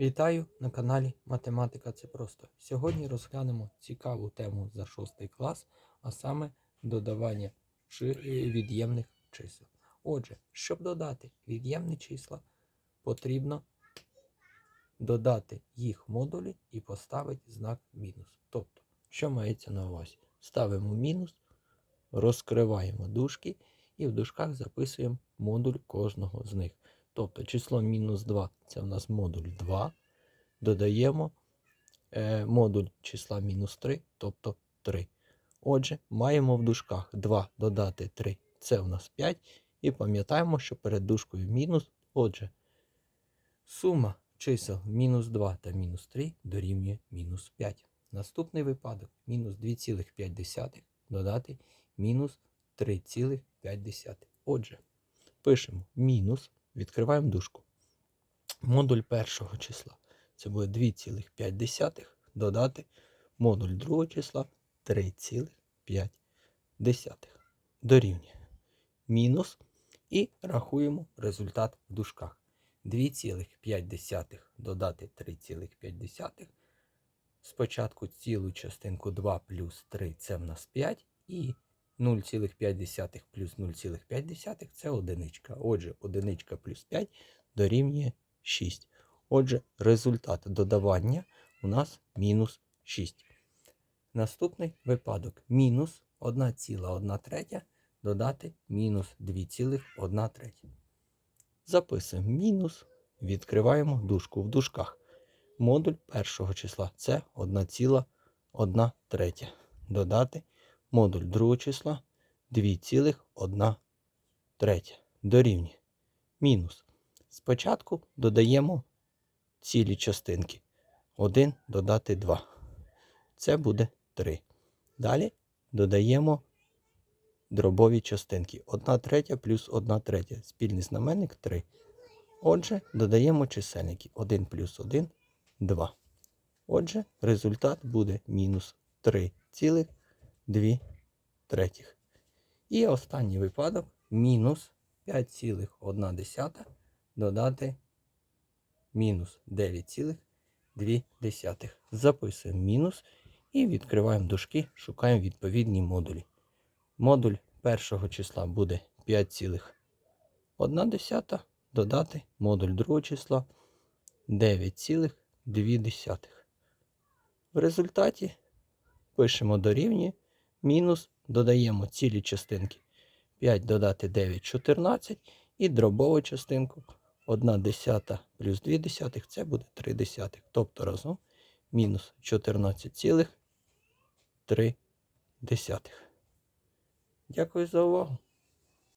Вітаю на каналі Математика це просто. Сьогодні розглянемо цікаву тему за 6 клас, а саме додавання е, від'ємних чисел. Отже, щоб додати від'ємні числа, потрібно додати їх модулі і поставити знак мінус. Тобто, що мається на увазі? Ставимо мінус, розкриваємо дужки і в дужках записуємо модуль кожного з них. Тобто число мінус 2 це в нас модуль 2. Додаємо е, модуль числа мінус 3, тобто 3. Отже, маємо в дужках 2 додати 3, це в нас 5. І пам'ятаємо, що перед дужкою мінус. Отже, сума чисел мінус 2 та мінус 3 дорівнює мінус 5. Наступний випадок мінус 2,5 додати мінус 3,5. Отже, пишемо мінус, відкриваємо дужку. Модуль першого числа це буде 2,5 додати модуль другого числа 3,5 дорівнює мінус і рахуємо результат в дужках. 2,5 додати 3,5. Спочатку цілу частинку 2 плюс 3 це в нас 5 і 0,5 плюс 0,5 це одиничка. Отже, одиничка плюс 5 дорівнює 6. Отже, результат додавання у нас мінус 6. Наступний випадок мінус 1,1 третя додати мінус 2,1 третя. Записуємо мінус, відкриваємо дужку в дужках. Модуль першого числа це 1,1 третя. Додати модуль другого числа 2,1 третя. Дорівнює мінус. Спочатку додаємо цілі частинки. 1 додати 2. Це буде 3. Далі додаємо дробові частинки. 1 третя плюс 1 третя. Спільний знаменник 3. Отже, додаємо чисельники. 1 плюс 1 2. Отже, результат буде мінус 3,2 третіх. І останній випадок мінус 5,1 додати мінус 9,2. Записуємо мінус і відкриваємо дужки, шукаємо відповідні модулі. Модуль першого числа буде 5,1 додати модуль другого числа 9,2. В результаті пишемо дорівнює мінус, додаємо цілі частинки 5 додати 9 14 і дробову частинку 1 десята плюс 2 десятих це буде 3 десятих. Тобто разом мінус 14,3 десятих. Дякую за увагу.